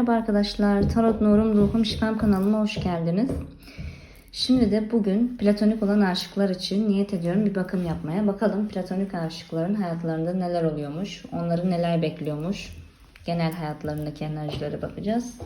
Merhaba arkadaşlar, Tarot Nurum Ruhum Şifam kanalıma hoş geldiniz. Şimdi de bugün platonik olan aşıklar için niyet ediyorum bir bakım yapmaya. Bakalım platonik aşıkların hayatlarında neler oluyormuş, onları neler bekliyormuş. Genel hayatlarındaki enerjilere bakacağız.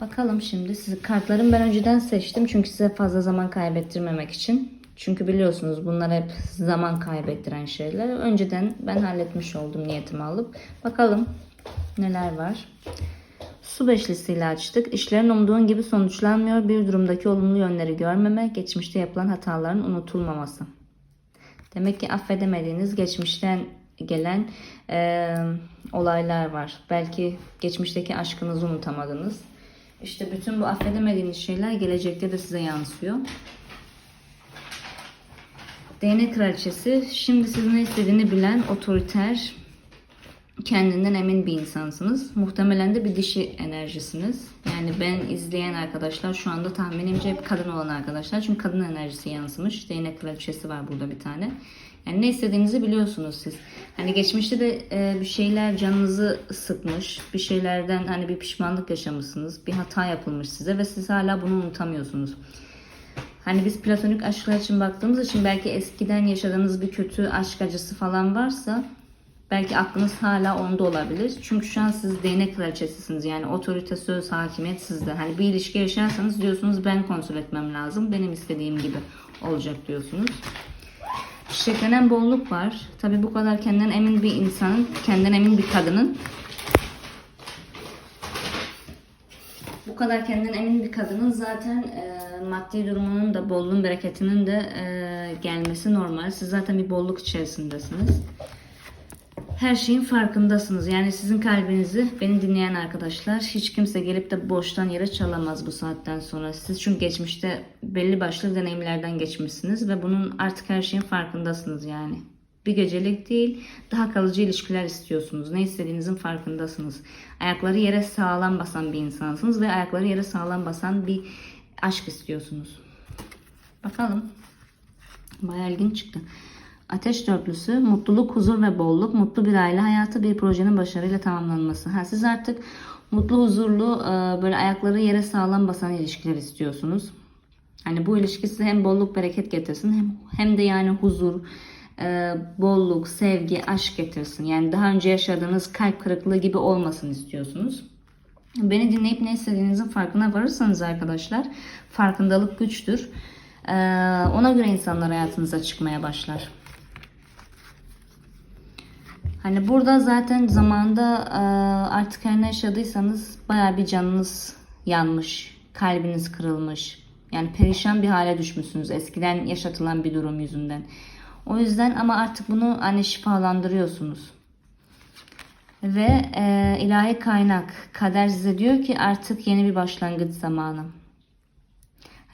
Bakalım şimdi. Sizi kartlarımı ben önceden seçtim çünkü size fazla zaman kaybettirmemek için. Çünkü biliyorsunuz bunlar hep zaman kaybettiren şeyler. Önceden ben halletmiş oldum niyetimi alıp. Bakalım neler var. Su beşlisiyle açtık. İşlerin umduğun gibi sonuçlanmıyor. Bir durumdaki olumlu yönleri görmeme, geçmişte yapılan hataların unutulmaması. Demek ki affedemediğiniz geçmişten gelen eee, olaylar var. Belki geçmişteki aşkınızı unutamadınız. İşte bütün bu affedemediğiniz şeyler gelecekte de size yansıyor. Değnek kraliçesi şimdi sizin ne istediğini bilen otoriter, kendinden emin bir insansınız. Muhtemelen de bir dişi enerjisiniz. Yani ben izleyen arkadaşlar şu anda tahminimce hep kadın olan arkadaşlar. Çünkü kadın enerjisi yansımış. Değnek kraliçesi var burada bir tane. Yani ne istediğinizi biliyorsunuz siz. Hani geçmişte de e, bir şeyler canınızı sıkmış. Bir şeylerden hani bir pişmanlık yaşamışsınız. Bir hata yapılmış size ve siz hala bunu unutamıyorsunuz. Hani biz platonik aşklar için baktığımız için belki eskiden yaşadığınız bir kötü aşk acısı falan varsa belki aklınız hala onda olabilir. Çünkü şu an siz değnek kraliçesisiniz. Yani otorite, söz, hakimiyet sizde. Hani bir ilişki yaşarsanız diyorsunuz ben kontrol etmem lazım. Benim istediğim gibi olacak diyorsunuz. Çiçeklenen bolluk var. Tabi bu kadar kendinden emin bir insanın, kendinden emin bir kadının bu kadar kendinden emin bir kadının zaten e, maddi durumunun da bolluğun bereketinin de e, gelmesi normal. Siz zaten bir bolluk içerisindesiniz. Her şeyin farkındasınız. Yani sizin kalbinizi beni dinleyen arkadaşlar hiç kimse gelip de boştan yere çalamaz bu saatten sonra. Siz çünkü geçmişte belli başlı deneyimlerden geçmişsiniz ve bunun artık her şeyin farkındasınız yani. Bir gecelik değil, daha kalıcı ilişkiler istiyorsunuz. Ne istediğinizin farkındasınız. Ayakları yere sağlam basan bir insansınız ve ayakları yere sağlam basan bir aşk istiyorsunuz. Bakalım. Bayağı ilginç çıktı. Ateş dörtlüsü, mutluluk, huzur ve bolluk, mutlu bir aile hayatı, bir projenin başarıyla tamamlanması. Ha, siz artık mutlu, huzurlu, e, böyle ayakları yere sağlam basan ilişkiler istiyorsunuz. Hani bu ilişki size hem bolluk, bereket getirsin hem, hem de yani huzur, e, bolluk, sevgi, aşk getirsin. Yani daha önce yaşadığınız kalp kırıklığı gibi olmasın istiyorsunuz. Beni dinleyip ne istediğinizin farkına varırsanız arkadaşlar, farkındalık güçtür. E, ona göre insanlar hayatınıza çıkmaya başlar. Hani burada zaten zamanda e, artık her ne yaşadıysanız baya bir canınız yanmış, kalbiniz kırılmış. Yani perişan bir hale düşmüşsünüz eskiden yaşatılan bir durum yüzünden. O yüzden ama artık bunu hani şifalandırıyorsunuz. Ve e, ilahi kaynak, kader size diyor ki artık yeni bir başlangıç zamanı.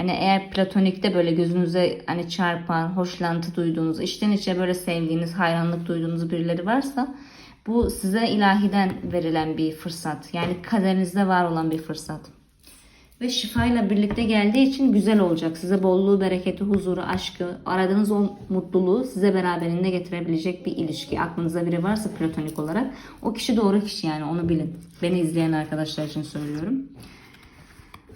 Hani eğer platonikte böyle gözünüze hani çarpan, hoşlantı duyduğunuz, içten içe böyle sevdiğiniz, hayranlık duyduğunuz birileri varsa bu size ilahiden verilen bir fırsat. Yani kaderinizde var olan bir fırsat. Ve şifayla birlikte geldiği için güzel olacak. Size bolluğu, bereketi, huzuru, aşkı, aradığınız o mutluluğu size beraberinde getirebilecek bir ilişki. Aklınızda biri varsa platonik olarak o kişi doğru kişi yani onu bilin. Beni izleyen arkadaşlar için söylüyorum.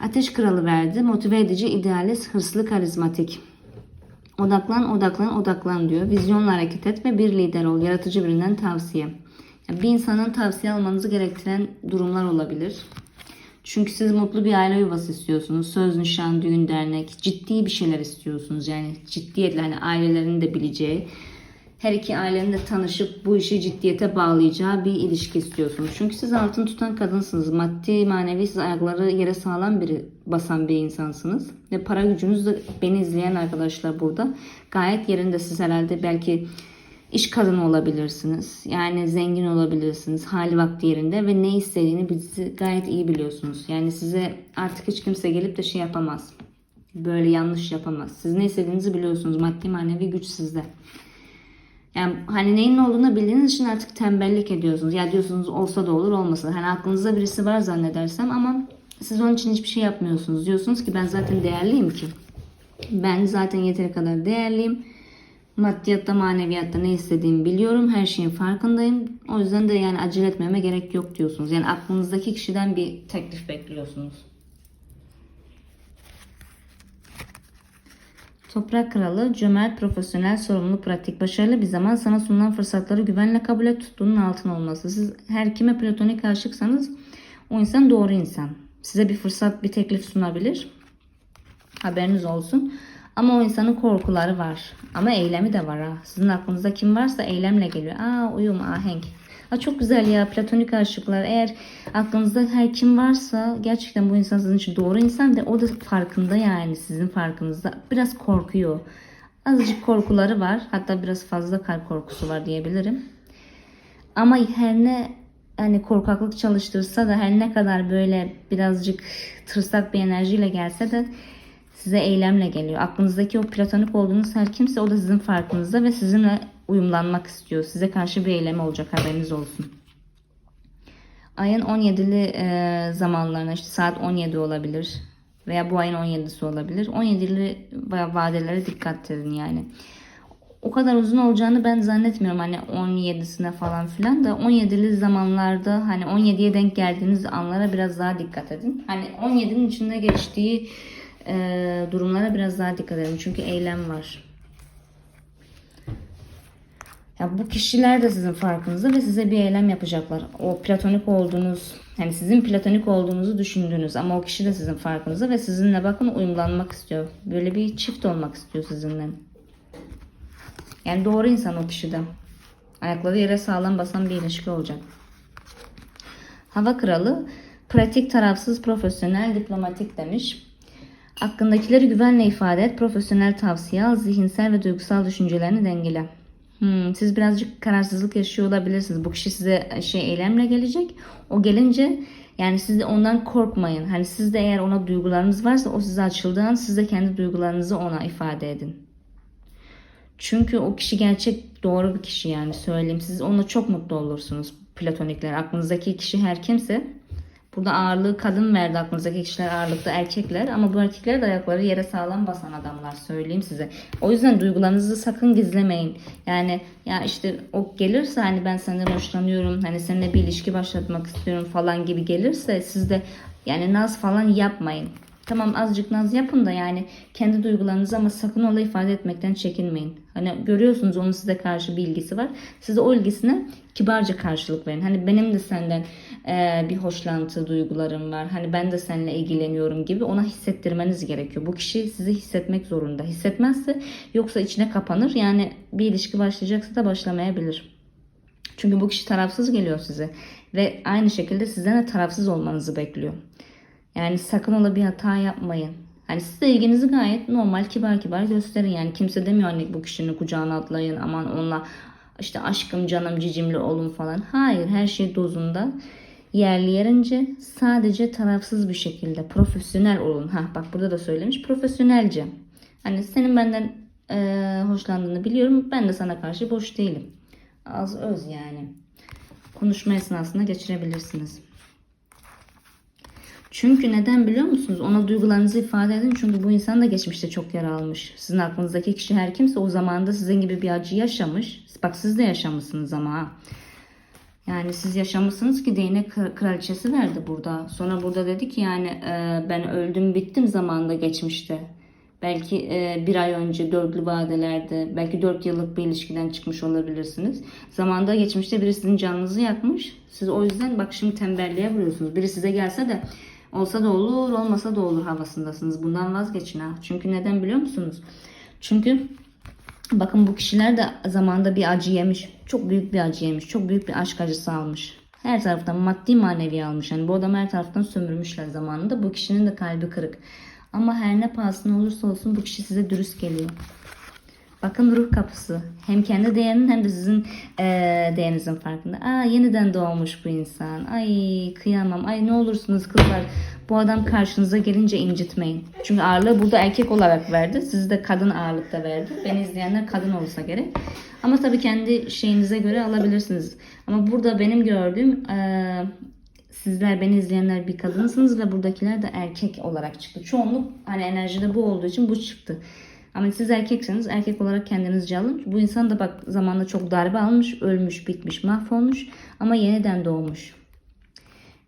Ateş kralı verdi. Motive edici, idealist, hırslı, karizmatik. Odaklan, odaklan, odaklan diyor. Vizyonla hareket et ve bir lider ol. Yaratıcı birinden tavsiye. Yani bir insanın tavsiye almanızı gerektiren durumlar olabilir. Çünkü siz mutlu bir aile yuvası istiyorsunuz. Söz, nişan, düğün, dernek. Ciddi bir şeyler istiyorsunuz. Yani ciddiyetle hani ailelerin de bileceği. Her iki ailenin de tanışıp bu işi ciddiyete bağlayacağı bir ilişki istiyorsunuz. Çünkü siz altın tutan kadınsınız. Maddi, manevi siz ayakları yere sağlam biri basan bir insansınız. Ve para gücünüz de beni izleyen arkadaşlar burada gayet yerinde. Siz herhalde belki iş kadını olabilirsiniz. Yani zengin olabilirsiniz. Hali vakti yerinde ve ne istediğini bizi gayet iyi biliyorsunuz. Yani size artık hiç kimse gelip de şey yapamaz. Böyle yanlış yapamaz. Siz ne istediğinizi biliyorsunuz. Maddi manevi güç sizde. Yani hani neyin olduğunu bildiğiniz için artık tembellik ediyorsunuz. Ya diyorsunuz olsa da olur olmasa. Hani aklınızda birisi var zannedersem ama siz onun için hiçbir şey yapmıyorsunuz. Diyorsunuz ki ben zaten değerliyim ki. Ben zaten yeteri kadar değerliyim. Maddiyatta maneviyatta ne istediğimi biliyorum. Her şeyin farkındayım. O yüzden de yani acele etmeme gerek yok diyorsunuz. Yani aklınızdaki kişiden bir teklif bekliyorsunuz. Toprak Kralı, cömert, profesyonel, sorumlu, pratik, başarılı bir zaman sana sunulan fırsatları güvenle kabul et, tuttuğunun altın olması. Siz her kime platonik aşıksanız o insan doğru insan. Size bir fırsat, bir teklif sunabilir. Haberiniz olsun. Ama o insanın korkuları var. Ama eylemi de var ha. Sizin aklınızda kim varsa eylemle geliyor. Aa uyum, ahenk. Aa, çok güzel ya platonik aşıklar. Eğer aklınızda her kim varsa gerçekten bu insan sizin için doğru insan ve o da farkında yani sizin farkınızda. Biraz korkuyor. Azıcık korkuları var. Hatta biraz fazla kalp korkusu var diyebilirim. Ama her ne hani korkaklık çalıştırsa da her ne kadar böyle birazcık tırsak bir enerjiyle gelse de size eylemle geliyor. Aklınızdaki o platonik olduğunuz her kimse o da sizin farkınızda ve sizinle uyumlanmak istiyor. Size karşı bir eylemi olacak haberiniz olsun. Ayın 17'li e, zamanlarına işte saat 17 olabilir veya bu ayın 17'si olabilir. 17'li vadelere dikkat edin yani. O kadar uzun olacağını ben zannetmiyorum hani 17'sine falan filan da 17'li zamanlarda hani 17'ye denk geldiğiniz anlara biraz daha dikkat edin. Hani 17'nin içinde geçtiği e, durumlara biraz daha dikkat edin. Çünkü eylem var. Ya bu kişiler de sizin farkınızda ve size bir eylem yapacaklar. O platonik olduğunuz, hani sizin platonik olduğunuzu düşündüğünüz ama o kişi de sizin farkınızda ve sizinle bakın uyumlanmak istiyor. Böyle bir çift olmak istiyor sizinle. Yani doğru insan o kişide. Ayakları yere sağlam basan bir ilişki olacak. Hava kralı pratik, tarafsız, profesyonel, diplomatik demiş. Hakkındakileri güvenle ifade et, profesyonel tavsiye al, zihinsel ve duygusal düşüncelerini dengele. Hmm, siz birazcık kararsızlık yaşıyor olabilirsiniz. Bu kişi size şey eylemle gelecek. O gelince yani siz de ondan korkmayın. Hani siz de eğer ona duygularınız varsa o size açıldığı an siz de kendi duygularınızı ona ifade edin. Çünkü o kişi gerçek doğru bir kişi yani söyleyeyim. Siz onunla çok mutlu olursunuz platonikler. Aklınızdaki kişi her kimse Burada ağırlığı kadın verdi aklınızdaki kişiler ağırlıkta erkekler ama bu erkekler de ayakları yere sağlam basan adamlar söyleyeyim size. O yüzden duygularınızı sakın gizlemeyin. Yani ya işte o gelirse hani ben senden hoşlanıyorum hani seninle bir ilişki başlatmak istiyorum falan gibi gelirse siz de yani naz falan yapmayın. Tamam azıcık naz yapın da yani kendi duygularınızı ama sakın ola ifade etmekten çekinmeyin. Hani görüyorsunuz onun size karşı bir ilgisi var. Siz de o ilgisine kibarca karşılık verin. Hani benim de senden e, bir hoşlantı duygularım var. Hani ben de seninle ilgileniyorum gibi ona hissettirmeniz gerekiyor. Bu kişi sizi hissetmek zorunda. Hissetmezse yoksa içine kapanır. Yani bir ilişki başlayacaksa da başlamayabilir. Çünkü bu kişi tarafsız geliyor size. Ve aynı şekilde sizden de tarafsız olmanızı bekliyor. Yani sakın ola bir hata yapmayın. Hani siz de ilginizi gayet normal kibar kibar gösterin. Yani kimse demiyor hani bu kişinin kucağına atlayın aman onunla işte aşkım canım cicimli olun falan. Hayır her şey dozunda. Yerli yerince sadece tarafsız bir şekilde profesyonel olun. Ha bak burada da söylemiş profesyonelce. Hani senin benden e, hoşlandığını biliyorum. Ben de sana karşı boş değilim. Az öz yani. Konuşma esnasında geçirebilirsiniz. Çünkü neden biliyor musunuz? Ona duygularınızı ifade edin. Çünkü bu insan da geçmişte çok yara almış. Sizin aklınızdaki kişi her kimse o zamanda sizin gibi bir acı yaşamış. Bak siz de yaşamışsınız ama. Yani siz yaşamışsınız ki değnek kraliçesi verdi burada. Sonra burada dedi ki yani e, ben öldüm bittim zamanda geçmişte. Belki e, bir ay önce dörtlü vadelerde belki dört yıllık bir ilişkiden çıkmış olabilirsiniz. Zamanda geçmişte biri sizin canınızı yakmış. Siz o yüzden bak şimdi tembelliğe vuruyorsunuz. Biri size gelse de olsa da olur olmasa da olur havasındasınız. Bundan vazgeçin ha. Çünkü neden biliyor musunuz? Çünkü bakın bu kişiler de zamanda bir acı yemiş. Çok büyük bir acı yemiş. Çok büyük bir aşk acısı almış. Her taraftan maddi manevi almış. Yani bu adam her taraftan sömürmüşler zamanında. Bu kişinin de kalbi kırık. Ama her ne pahasına olursa olsun bu kişi size dürüst geliyor. Bakın ruh kapısı. Hem kendi değerinin hem de sizin e, değerinizin farkında. Aa yeniden doğmuş bu insan. Ay kıyamam. Ay ne olursunuz kızlar. Bu adam karşınıza gelince incitmeyin. Çünkü ağırlığı burada erkek olarak verdi. Sizi de kadın ağırlıkta verdi. Beni izleyenler kadın olsa gerek. Ama tabii kendi şeyinize göre alabilirsiniz. Ama burada benim gördüğüm e, sizler beni izleyenler bir kadınsınız ve buradakiler de erkek olarak çıktı. Çoğunluk hani enerjide bu olduğu için bu çıktı. Ama siz erkekseniz erkek olarak kendinizce alın. Bu insan da bak zamanla çok darbe almış, ölmüş, bitmiş, mahvolmuş ama yeniden doğmuş.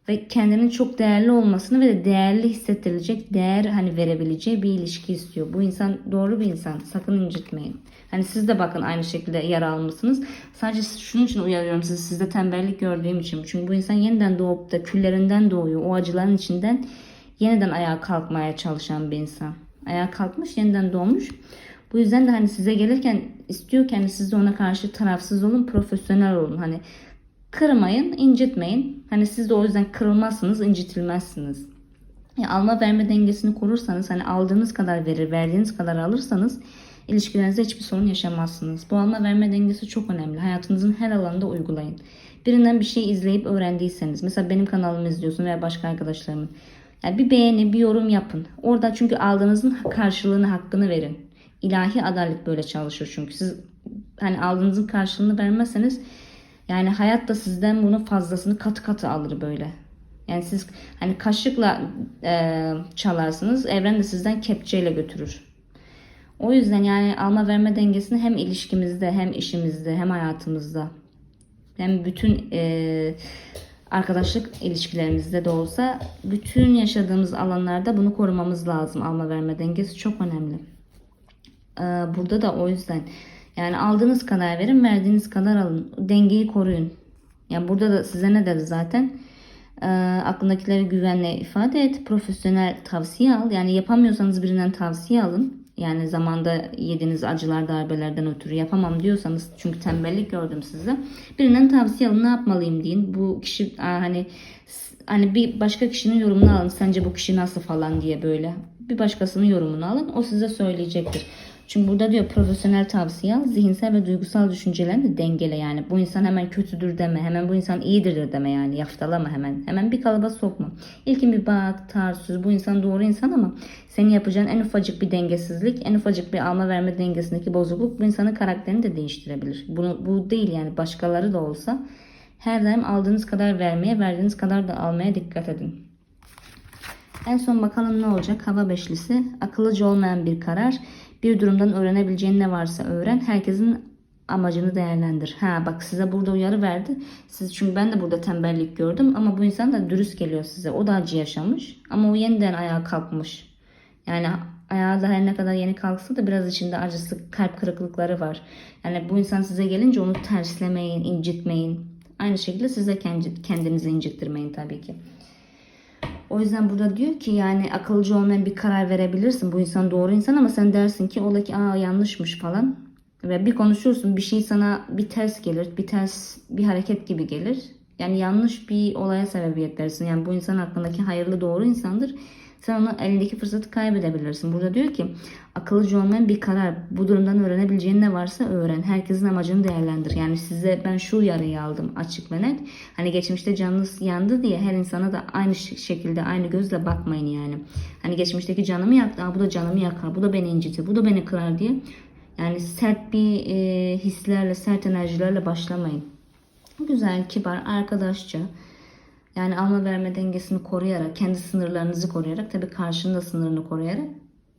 Ve kendinin çok değerli olmasını ve de değerli hissettirilecek, değer hani verebileceği bir ilişki istiyor. Bu insan doğru bir insan. Sakın incitmeyin. Hani siz de bakın aynı şekilde yara almışsınız. Sadece şunun için uyarıyorum sizi. Sizde tembellik gördüğüm için. Çünkü bu insan yeniden doğup da küllerinden doğuyor. O acıların içinden yeniden ayağa kalkmaya çalışan bir insan. Ayağa kalkmış, yeniden doğmuş. Bu yüzden de hani size gelirken istiyor ki hani siz de ona karşı tarafsız olun, profesyonel olun. Hani kırmayın, incitmeyin. Hani siz de o yüzden kırılmazsınız, incitilmezsiniz. Ya alma verme dengesini korursanız hani aldığınız kadar verir, verdiğiniz kadar alırsanız ilişkilerinizde hiçbir sorun yaşamazsınız. Bu alma verme dengesi çok önemli. Hayatınızın her alanında uygulayın. Birinden bir şey izleyip öğrendiyseniz, mesela benim kanalımı izliyorsun veya başka arkadaşlarımın. Yani bir beğeni, bir yorum yapın. Orada çünkü aldığınızın karşılığını, hakkını verin. İlahi adalet böyle çalışır çünkü. Siz hani aldığınızın karşılığını vermezseniz yani hayat da sizden bunun fazlasını katı katı alır böyle. Yani siz hani kaşıkla e, çalarsınız, evren de sizden kepçeyle götürür. O yüzden yani alma verme dengesini hem ilişkimizde, hem işimizde, hem hayatımızda, hem bütün e, arkadaşlık ilişkilerimizde de olsa bütün yaşadığımız alanlarda bunu korumamız lazım. Alma verme dengesi çok önemli. Ee, Burada da o yüzden yani aldığınız kadar verin, verdiğiniz kadar alın. Dengeyi koruyun. Yani burada da size ne dedi zaten? Ee, aklındakileri güvenle ifade et. Profesyonel tavsiye al. Yani yapamıyorsanız birinden tavsiye alın. Yani zamanda yediğiniz acılar darbelerden ötürü yapamam diyorsanız çünkü tembellik gördüm sizde. Birinden tavsiye alın ne yapmalıyım deyin. Bu kişi hani hani bir başka kişinin yorumunu alın. Sence bu kişi nasıl falan diye böyle. Bir başkasının yorumunu alın. O size söyleyecektir. Çünkü burada diyor profesyonel tavsiye al, zihinsel ve duygusal düşüncelerini de dengele yani. Bu insan hemen kötüdür deme, hemen bu insan iyidir deme yani. Yaftalama hemen. Hemen bir kalıba sokma. İlkin bir bak, tarz, bu insan doğru insan ama senin yapacağın en ufacık bir dengesizlik, en ufacık bir alma verme dengesindeki bozukluk bu insanın karakterini de değiştirebilir. Bunu, bu değil yani başkaları da olsa her daim aldığınız kadar vermeye, verdiğiniz kadar da almaya dikkat edin. En son bakalım ne olacak? Hava beşlisi. Akıllıca olmayan bir karar. Bir durumdan öğrenebileceğin ne varsa öğren. Herkesin amacını değerlendir. Ha bak size burada uyarı verdi. Siz çünkü ben de burada tembellik gördüm ama bu insan da dürüst geliyor size. O da acı yaşamış ama o yeniden ayağa kalkmış. Yani ayağa da her ne kadar yeni kalksa da biraz içinde acısı, kalp kırıklıkları var. Yani bu insan size gelince onu terslemeyin, incitmeyin. Aynı şekilde size kendi, kendinizi incittirmeyin tabii ki. O yüzden burada diyor ki yani akılcı olmayan bir karar verebilirsin. Bu insan doğru insan ama sen dersin ki ola ki aa yanlışmış falan. Ve bir konuşursun bir şey sana bir ters gelir. Bir ters bir hareket gibi gelir. Yani yanlış bir olaya sebebiyet verirsin. Yani bu insan hakkındaki hayırlı doğru insandır. Sen onun elindeki fırsatı kaybedebilirsin. Burada diyor ki akıllıca olmayan bir karar. Bu durumdan öğrenebileceğin ne varsa öğren. Herkesin amacını değerlendir. Yani size ben şu uyarıyı aldım açık ve net. Hani geçmişte canınız yandı diye her insana da aynı şekilde aynı gözle bakmayın yani. Hani geçmişteki canımı yaktı. Aa, bu da canımı yakar. Bu da beni incitir. Bu da beni kırar diye. Yani sert bir e, hislerle, sert enerjilerle başlamayın. Güzel, kibar, arkadaşça. Yani alma verme dengesini koruyarak, kendi sınırlarınızı koruyarak, tabii karşının da sınırını koruyarak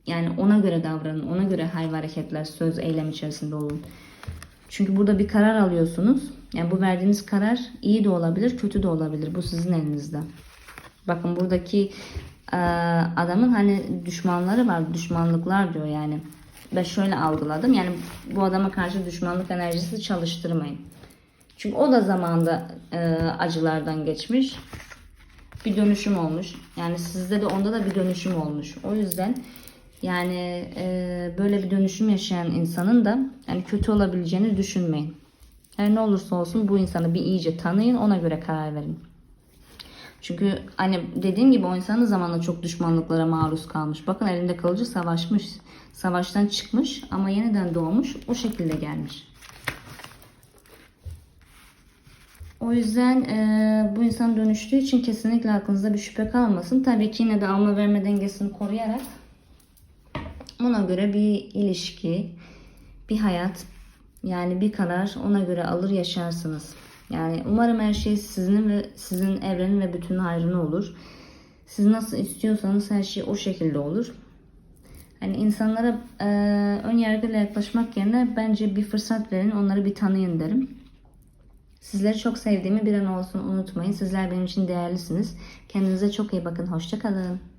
yani ona göre davranın, ona göre hal ve hareketler, söz, eylem içerisinde olun. Çünkü burada bir karar alıyorsunuz. Yani bu verdiğiniz karar iyi de olabilir, kötü de olabilir. Bu sizin elinizde. Bakın buradaki e, adamın hani düşmanları var, düşmanlıklar diyor yani. Ben şöyle algıladım. Yani bu adama karşı düşmanlık enerjisi çalıştırmayın. Çünkü o da zamanda e, acılardan geçmiş. Bir dönüşüm olmuş. Yani sizde de onda da bir dönüşüm olmuş. O yüzden yani e, böyle bir dönüşüm yaşayan insanın da yani kötü olabileceğini düşünmeyin. Her ne olursa olsun bu insanı bir iyice tanıyın ona göre karar verin. Çünkü hani dediğim gibi o insanın zamanla çok düşmanlıklara maruz kalmış. Bakın elinde kalıcı savaşmış. Savaştan çıkmış ama yeniden doğmuş. O şekilde gelmiş. O yüzden e, bu insan dönüştüğü için kesinlikle aklınızda bir şüphe kalmasın. Tabii ki yine de alma verme dengesini koruyarak ona göre bir ilişki, bir hayat, yani bir karar ona göre alır yaşarsınız. Yani umarım her şey sizin ve sizin evrenin ve bütün hayrına olur. Siz nasıl istiyorsanız her şey o şekilde olur. Hani insanlara e, ön yargıyla yaklaşmak yerine bence bir fırsat verin, onları bir tanıyın derim. Sizleri çok sevdiğimi bir an olsun unutmayın. Sizler benim için değerlisiniz. Kendinize çok iyi bakın. Hoşçakalın.